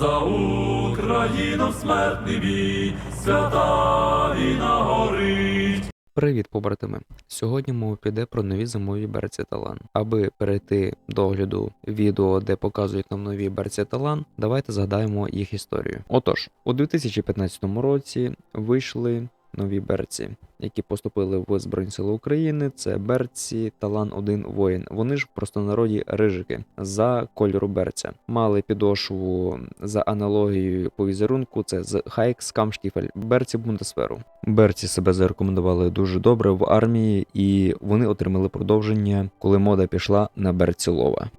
За Україну смертний бій, свята війна горить. Привіт, побратими! Сьогодні мова піде про нові зимові берці талан. Аби перейти до огляду відео, де показують нам нові берці талан, давайте згадаємо їх історію. Отож, у 2015 році вийшли нові берці, які поступили в Збройні Сили України. Це берці Талан 1 воїн. Вони ж в простонароді рижики за кольору берця. Мали підошву за аналогією по візерунку. Це з Хайк Скамштіфель, берці Бундесверу. Берці себе зарекомендували дуже добре в армії, і вони отримали продовження, коли мода пішла на берці лова.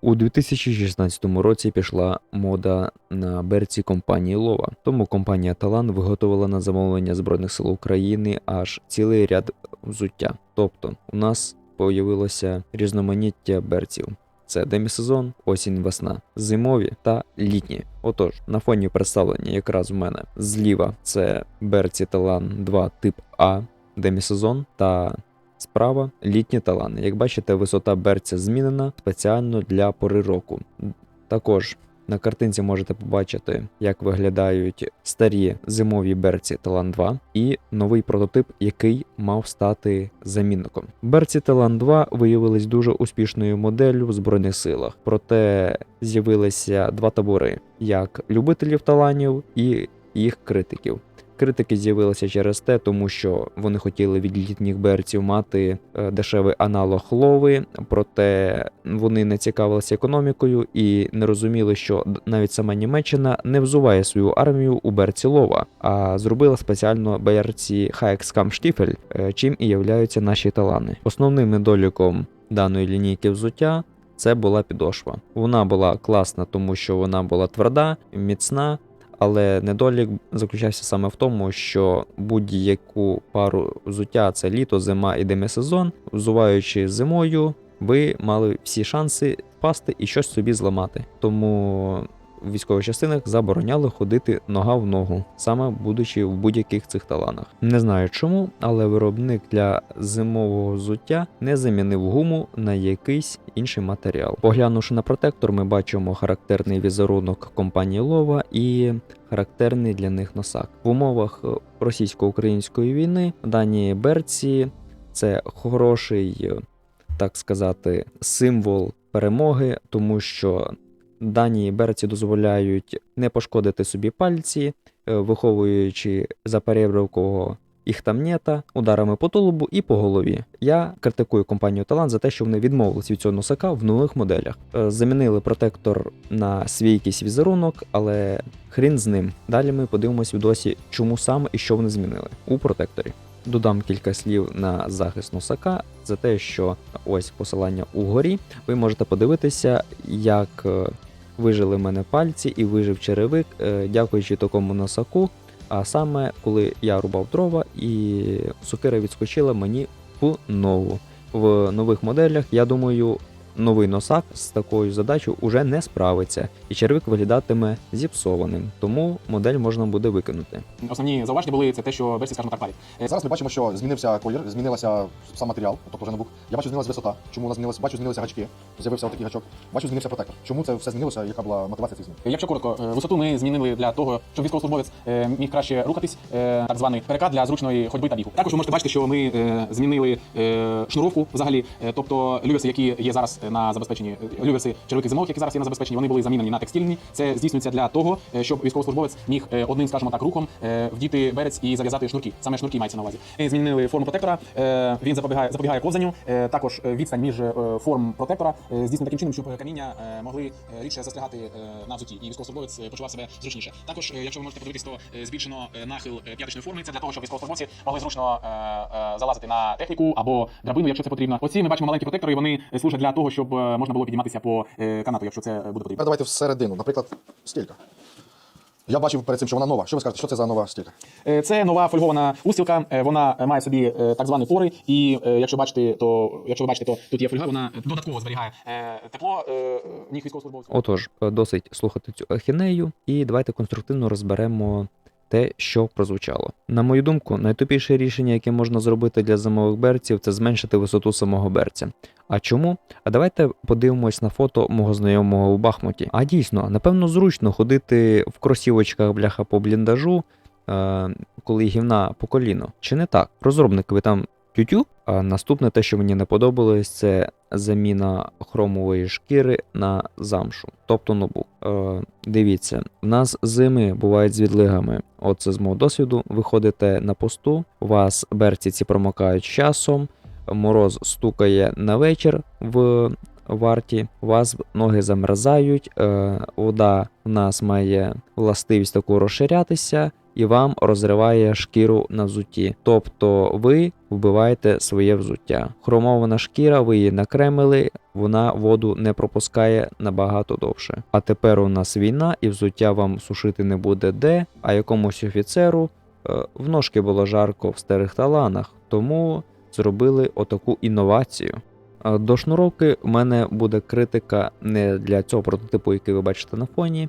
У 2016 році пішла мода на берці компанії Лова. Тому компанія Талан виготовила на замовлення Збройних сил України аж цілий ряд взуття. Тобто, у нас появилося різноманіття берців. Це демісезон, осінь, весна, зимові та літні. Отож, на фоні представлення якраз в мене зліва це берці Талан 2 тип А, демісезон та Справа літні талани. Як бачите, висота берця змінена спеціально для пори року. Також на картинці можете побачити, як виглядають старі зимові берці Талан 2 і новий прототип, який мав стати замінником. Берці Талан 2 виявились дуже успішною моделлю в Збройних силах, проте з'явилися два табори: як любителів таланів і їх критиків. Критики з'явилися через те, тому що вони хотіли від літніх берців мати е, дешевий аналог лови, проте вони не цікавилися економікою і не розуміли, що навіть сама Німеччина не взуває свою армію у берці лова, а зробила спеціально берці Хаекскамштіфель, е, чим і являються наші талани. Основним недоліком даної лінійки взуття. Це була підошва. Вона була класна, тому що вона була тверда, міцна, але недолік заключався саме в тому, що будь-яку пару взуття це літо, зима і демисезон, взуваючи зимою, ви мали всі шанси впасти і щось собі зламати. Тому в військових частинах забороняли ходити нога в ногу, саме будучи в будь-яких цих таланах. Не знаю чому, але виробник для зимового взуття не замінив гуму на якийсь інший матеріал. Поглянувши на протектор, ми бачимо характерний візерунок компанії Лова і характерний для них носак. В умовах російсько-української війни дані берці це хороший, так сказати, символ перемоги, тому що дані берці дозволяють не пошкодити собі пальці, е, виховуючи за перебривкового їх там нета, ударами по тулубу і по голові. Я критикую компанію Талант за те, що вони відмовились від цього носака в нових моделях. Е, Замінили протектор на свій якийсь візерунок, але хрін з ним. Далі ми подивимось відосі, чому саме і що вони змінили у протекторі. Додам кілька слів на захист носака за те, що ось посилання угорі. Ви можете подивитися, як е, вижили мене пальці і вижив черевик, е, дякуючи такому носаку. А саме коли я рубав дрова і сокира відскочила мені в нову. В нових моделях, я думаю, новий носак з такою задачею уже не справиться, і червик виглядатиме зіпсованим, тому модель можна буде викинути. Основні зауваження були це те, що версії, скажімо так, парі. Е, Зараз ми бачимо, що змінився колір, змінилася сам матеріал, тобто вже ноутбук. Я бачу, змінилася висота. Чому вона змінилася? Бачу, змінилися гачки. З'явився отакий гачок. Бачу, змінився протектор. Чому це все змінилося? Яка була мотивація цих змін? Якщо коротко, е, висоту ми змінили для того, щоб військовослужбовець е, міг краще рухатись, е, так званий перекат для зручної ходьби та бігу. Також ви можете бачити, що ми е, змінили е, шнуровку взагалі, Е, тобто люверси, які є зараз на забезпеченні, е, люверси червики зимових, які зараз є на забезпеченні, вони були замінені на текстильні. Це здійснюється для того, е, щоб військовослужбовець міг е, одним, скажімо так, рухом е, вдіти берець і зав'язати шнурки. Саме шнурки мається на увазі. Змінили форму протектора. е, Він запобігає запобігає ковзанню. Е, Також е, відстань між е, форм протектора е, здійснена таким чином, щоб каміння е, могли е, рідше застрягати е, на взуті, і військовослужбовець е, почував себе зручніше. Також, е, якщо ви можете подивитись, то е, збільшено е, нахил е, п'яточної форми. Це для того, щоб військовослужбовці могли зручно е, е, залазити на техніку або драбину, якщо це потрібно. Оці ми бачимо маленькі протектори, вони е, служать для того, щоб е, можна було підніматися по е, канату, якщо це буде потрібно. Давайте всередину. Наприклад, стілька. Я бачив перед цим, що вона нова. Що ви скажете, що це за нова стілька? Е, Це нова фольгована устілка. Вона має собі так звані пори. І якщо бачите, то якщо ви бачите, то тут є фольга, вона додатково зберігає тепло ніг військовослужбовців. Отож, досить слухати цю ахінею, і давайте конструктивно розберемо те, що прозвучало. На мою думку, найтупіше рішення, яке можна зробити для зимових берців, це зменшити висоту самого берця. А чому? А давайте подивимось на фото мого знайомого у Бахмуті. А дійсно, напевно, зручно ходити в кросівочках бляха по бліндажу, е, коли гівна по коліно. Чи не так? Розробники, ви там тютю? А наступне те, що мені не подобалось, це заміна хромової шкіри на замшу, тобто нобу. Е, дивіться, в нас зими бувають з відлигами. От це з мого досвіду. Ви ходите на посту, у вас берці ці промокають часом, мороз стукає на вечір в варті, у вас ноги замерзають, е, вода в нас має властивість таку розширятися. І вам розриває шкіру на взутті. Тобто ви вбиваєте своє взуття. Хромована шкіра, ви її накремили, вона воду не пропускає набагато довше. А тепер у нас війна, і взуття вам сушити не буде де, а якомусь офіцеру е, в ножки було жарко в старих таланах, тому зробили отаку інновацію. Е, До шнуровки в мене буде критика не для цього прототипу, який ви бачите на фоні,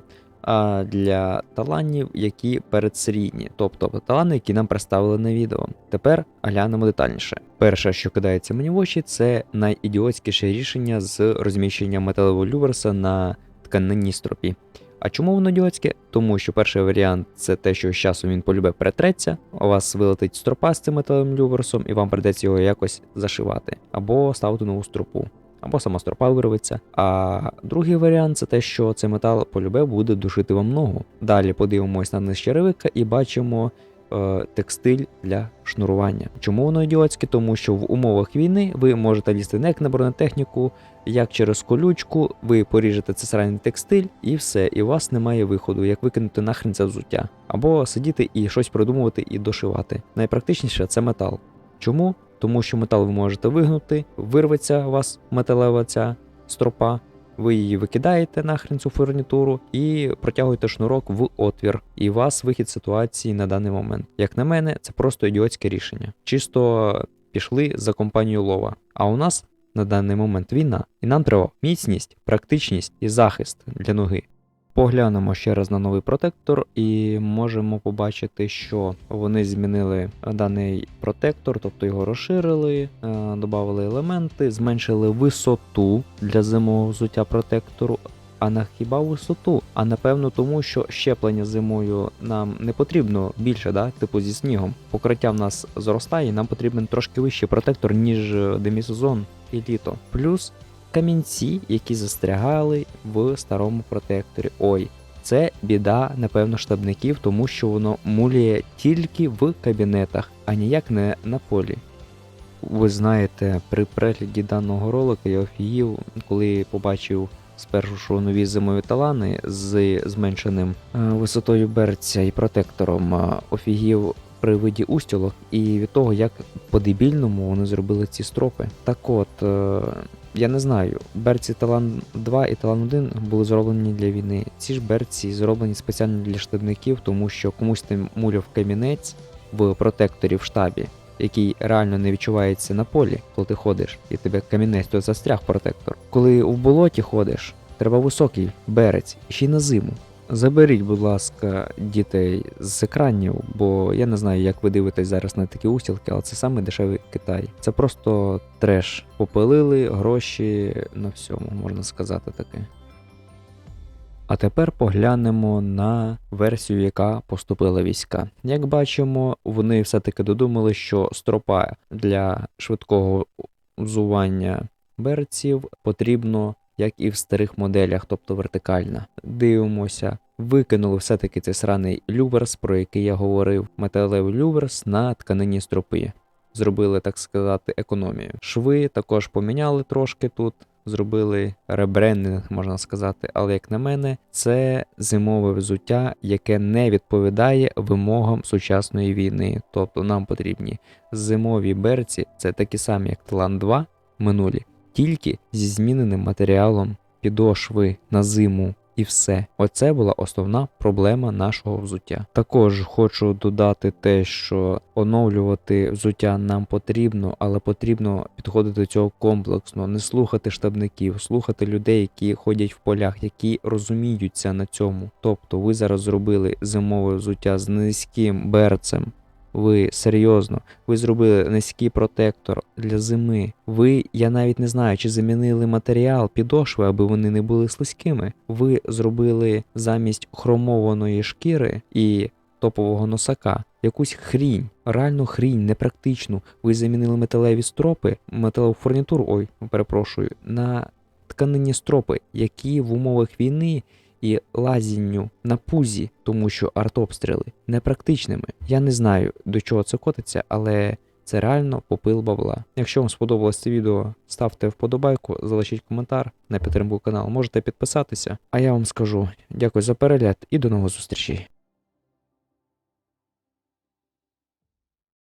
для таланів, які передсерійні, тобто талани, які нам представили на відео. Тепер глянемо детальніше. Перше, що кидається мені в очі, це найідіотськіше рішення з розміщення металевого люверса на тканинній стропі. А чому воно ідіотське? Тому що перший варіант це те, що з часом він полюбе перетреться, у вас вилетить стропа з цим металевим люверсом, і вам придеться його якось зашивати, або ставити нову стропу, або сама стропа вирветься. А другий варіант це те, що цей метал полюбе буде душити вам ногу. Далі подивимось на низ черевика і бачимо е, текстиль для шнурування. Чому воно ідіотське? Тому що в умовах війни ви можете лізти не як на бронетехніку, як через колючку, ви поріжете цей сраний текстиль і все, і у вас немає виходу, як викинути нахрен це взуття. Або сидіти і щось придумувати і дошивати. Найпрактичніше це метал. Чому? Тому що метал ви можете вигнути, вирветься у вас металева ця стропа, ви її викидаєте нахрен цю фурнітуру і протягуєте шнурок в отвір. І у вас вихід ситуації на даний момент. Як на мене, це просто ідіотське рішення. Чисто пішли за компанію лова. А у нас на даний момент війна, і нам треба міцність, практичність і захист для ноги. Поглянемо ще раз на новий протектор і можемо побачити, що вони змінили даний протектор, тобто його розширили, е, додали елементи, зменшили висоту для зимового взуття протектору. А на хіба висоту? А напевно тому, що щеплення зимою нам не потрібно більше, да? типу зі снігом. Покриття в нас зростає, нам потрібен трошки вищий протектор, ніж е, демісезон і літо. Плюс камінці, які застрягали в старому протекторі. Ой, це біда, напевно, штабників, тому що воно муліє тільки в кабінетах, а ніяк не на полі. Ви знаєте, при перегляді даного ролика я офігів, коли побачив спершу, що нові зимові талани з зменшеним е, висотою берця і протектором е, офігів при виді устілок і від того, як по-дебільному вони зробили ці стропи. Так от, е, я не знаю, берці Талан 2 і Талан 1 були зроблені для війни. Ці ж берці зроблені спеціально для штабників, тому що комусь ти муляв камінець в протекторі в штабі, який реально не відчувається на полі, коли ти ходиш, і тебе камінець то застряг протектор. Коли в болоті ходиш, треба високий берець, ще й на зиму. Заберіть, будь ласка, дітей з екранів, бо я не знаю, як ви дивитесь зараз на такі устілки, але це саме дешевий Китай. Це просто треш. Попилили гроші на всьому, можна сказати таке. А тепер поглянемо на версію, яка поступила війська. Як бачимо, вони все-таки додумали, що стропа для швидкого взування берців потрібно, як і в старих моделях, тобто вертикальна. Дивимося, викинули все-таки цей сраний люверс, про який я говорив, металевий люверс на тканині стропи. Зробили, так сказати, економію. Шви також поміняли трошки тут. Зробили ребрендинг, можна сказати, але як на мене, це зимове взуття, яке не відповідає вимогам сучасної війни. Тобто нам потрібні зимові берці, це такі самі, як Талан 2 минулі, тільки зі зміненим матеріалом підошви на зиму і все. Оце була основна проблема нашого взуття. Також хочу додати те, що оновлювати взуття нам потрібно, але потрібно підходити до цього комплексно, не слухати штабників, слухати людей, які ходять в полях, які розуміються на цьому. Тобто, ви зараз зробили зимове взуття з низьким берцем. Ви серйозно, ви зробили низький протектор для зими. Ви, я навіть не знаю, чи замінили матеріал підошви, аби вони не були слизькими. Ви зробили замість хромованої шкіри і топового носака якусь хрінь, реальну хрінь, непрактичну. Ви замінили металеві стропи, металеву фурнітуру, ой, перепрошую, на тканині стропи, які в умовах війни і лазінню на пузі, тому що артобстріли непрактичними. Я не знаю до чого це котиться, але це реально попил бабла. Якщо вам сподобалось це відео, ставте вподобайку, залишіть коментар на підтримку каналу. Можете підписатися. А я вам скажу дякую за перегляд і до нових зустрічей.